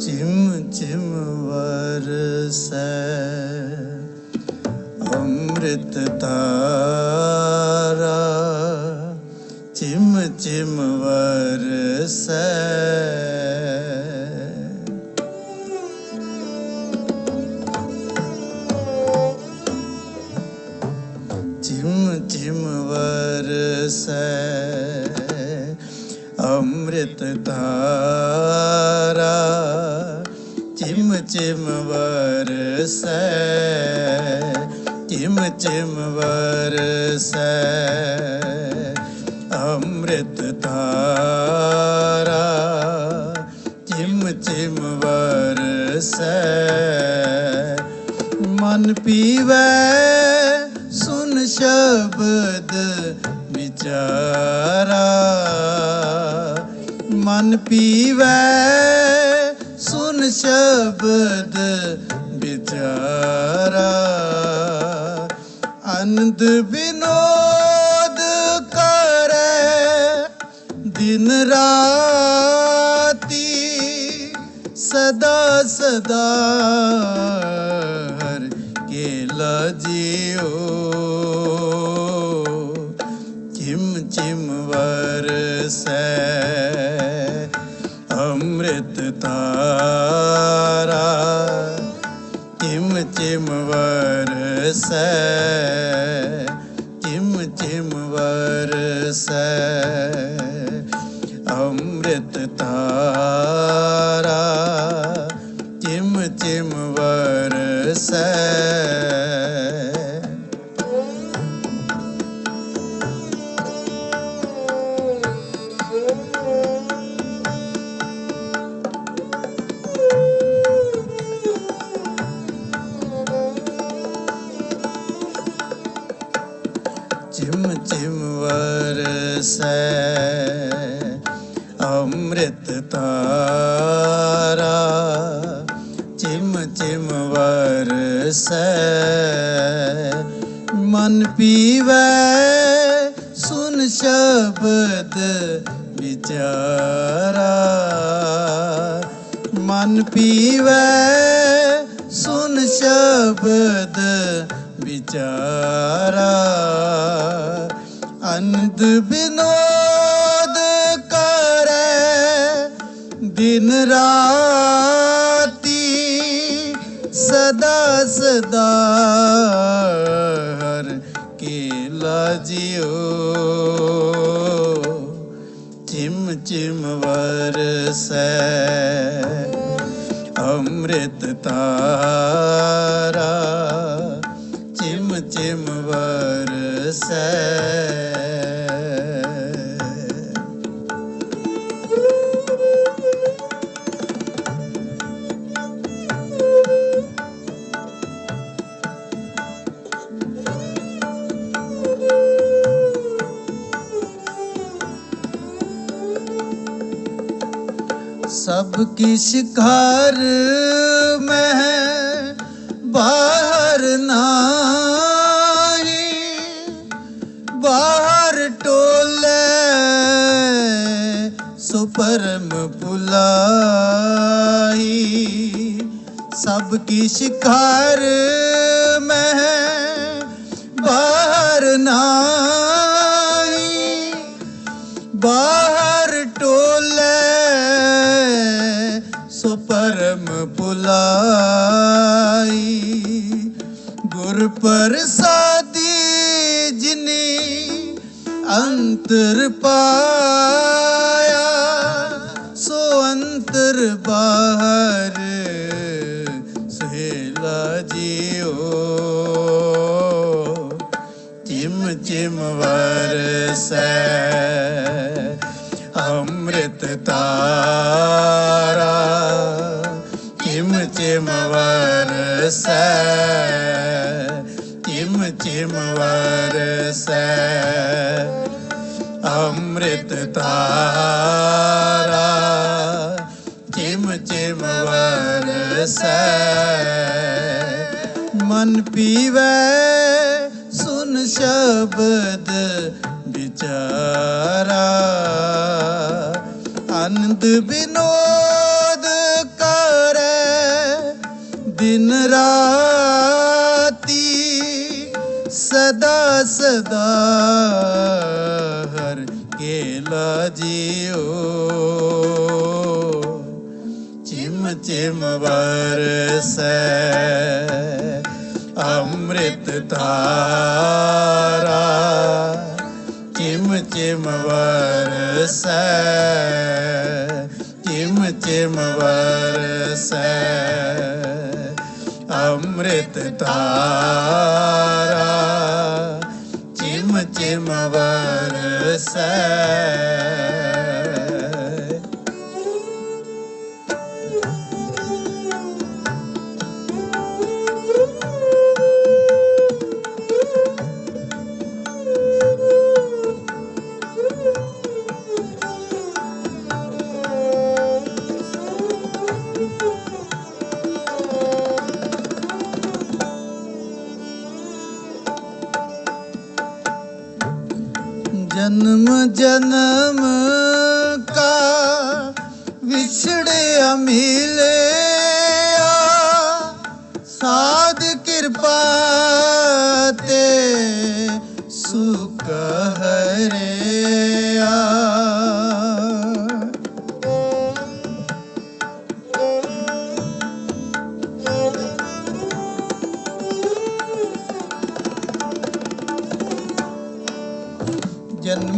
ਚਿਮ ਚਿਮ ਵਰਸੈ। ਅੰਮ੍ਰਿਤ ਧਾਰਾ ਚਿਮ ਚਿਮ ਵਰਸੈ। ਚਿਮ ਚਿਮ ਵਰਸੈ। ਅੰਮ੍ਰਿਤ ਧਾਰਾ ਵਰਸੈ ਚਿਮ ਚਿਮ ਵਰਸੈ। ਅੰਮ੍ਰਿਤ ਧਾਰਾ ਚਿਮ ਚਿਮ ਵਰਸੈ। ਮਨ ਪੀਵੈ, ਸੁਨ ਸ਼ਬਦ ਵਿਚਾਰਾ। ਮਨ ਪੀਵੈ, ਸੁਨ ਸ਼ਬਦ ਵਿਚਾਰਾ। ਅਨੰਦ ਵਿਨੋਦ ਕਰੈ ਦਿਨ ਰਾਤੀ, ਸਦਾ ਸਦਾ ਹਰ ਕੇਲਾ ਜਿਉ ਚਿਮ ਚਿਮ ਵਰਸੈ ਅੰਮ੍ਰਿਤ ਤਾਰਾ। ਚਿਮ ਚਿਮ ਵਰਸੈ ਚਿਮ ਚਿਮ ਵਰਸੈ। ਅੰਮ੍ਰਿਤ ਧਾਰਾ ਚਿਮ ਚਿਮ ਵਰਸੈ, ਅੰਮ੍ਰਿਤ ਧਾਰਾ ਚਿਮ ਚਿਮ ਵਰਸੈ, ਮਨ ਪੀਵੈ, ਸੁਨ ਸ਼ਬਦ ਵਿਚਾਰਾ। ਮਨ ਪੀਵੈ, ਸੁਨ ਸ਼ਬਦ ਵਿਚਾਰਾ। ਅਨੰਦ ਬਿਨੋਦ ਕਰੈ, ਦਿਨ ਰਾਤੀ ਸਦਾ ਸਦਾ ਹਰ ਕੇਲਾ ਜਿਉ। ਚਿਮ ਚਿਮ ਵਰਸੈ, ਅੰਮ੍ਰਿਤ ਧਾਰਾ ਸਭ ਕੀ ਸ਼ਿਕਾਰ ਮੈਂ ਬਾਹਰ ਨਾਹੀ ਬਾਹਰ ਟੋਲੇ ਸੁਪਰਮ ਪੁਲਾਈ ਸਭ ਕੀ ਸ਼ਿਕਾਰ ਸੋ ਪਰਮ ਪੁਲਾਈ ਗੁਰ ਪ੍ਰਸਾਦੀ ਜਿਨੀ ਅੰਤਰ ਪਾਇਆ, ਸੋ ਅੰਤਰ ਬਾਹਰ ਸਹੇਲਾ ਜਿਓ। ਚਿਮ ਚਿਮ ਵਰਸੈ। ਵਰਸੈ, ਚਿਮ ਚਿਮ ਵਰਸੈ। ਅੰਮ੍ਰਿਤ ਤਾਰਾ ਚਿਮ ਚਿਮ ਵਰਸੈ। ਮਨ ਪੀਵੈ, ਸੁਨ ਸ਼ਬਦ ਵਿਚਾਰਾ। ਆਨੰਦ ਬਿਨੋ ਸਦਾ ਹਰ ਕੇਲਾ ਜੀਓ ਚਿਮ ਚਿਮ ਵਰਸੈ ਅੰਮ੍ਰਿਤ ਧਾਰਾ। ਚਿਮ ਚਿਮ ਵਰਸੈ, ਚਿਮ ਚਿਮ ਵਰਸੈ ਅੰਮ੍ਰਿਤ ਧਾਰਾ। ਚਿਮ ਚਿਮ ਜਨਮ ਕਾ ਵਿਛੜਿਆ ਮਿਲਿਆ। ਸਾਧ ਕਿਰਪਾ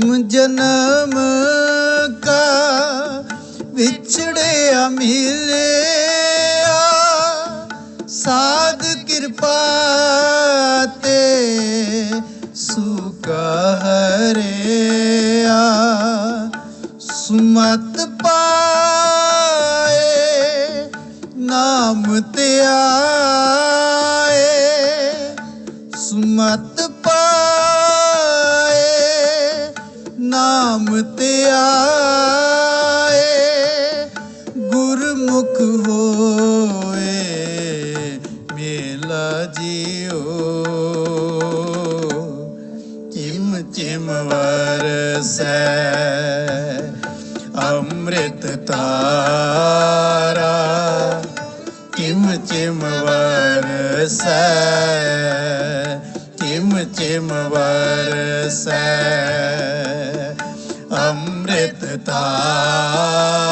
ਜਨਮ ਜਨਮ ਕਾ ਵਿਛੜਿਆ ਮਿਲਿਆ। ਸਾਧ ਕਿਰਪਾ ਤੇ ਸੁਕਾ ਹਰਿਆ। ਸੁਮਤ ਪਾਏ, ਨਾਮ ਤੇ ਆਏ। ਸੁਮਤ ਪਾ ਨਾਮ ਤੇ ਆਏ, ਗੁਰਮੁਖ ਹੋਏ, ਮੇਲਾ ਜੀਓ ਕਿਮ ਚਿਮ ਵਰਸੈ, ਅੰਮ੍ਰਿਤ ਤਾਰਾ। ਕਿਮ ਚਿਮ ਵਰਸੈ, ਚਿਮ ਚਿਮ ਵਰਸੈ। ਅੰਮ੍ਰਿਤ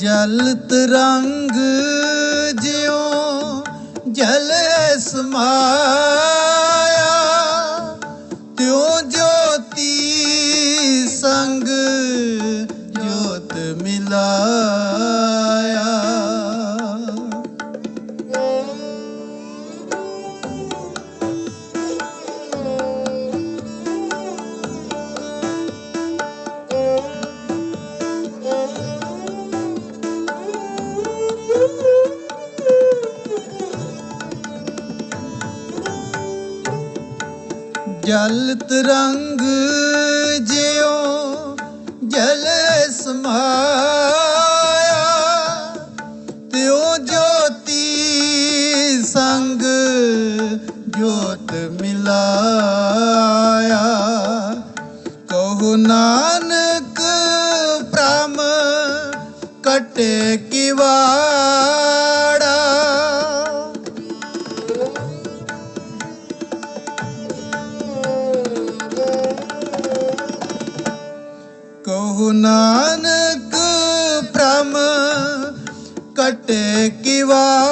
ਜਲ ਤਰੰਗ ਜਿਉ ਜਲ ਸਮਾਇਆ ਜਲ ਤਰੰਗ ਜਿਉ ਜਲ ਸਮਾਇਆ ਤਿਉ ਜੋਤੀ ਸੰਗ ਜੋਤ ਮਿਲਾ। ਨਾਨਕ ਪ੍ਰਮ ਕਟੇ ਕਿਵਾ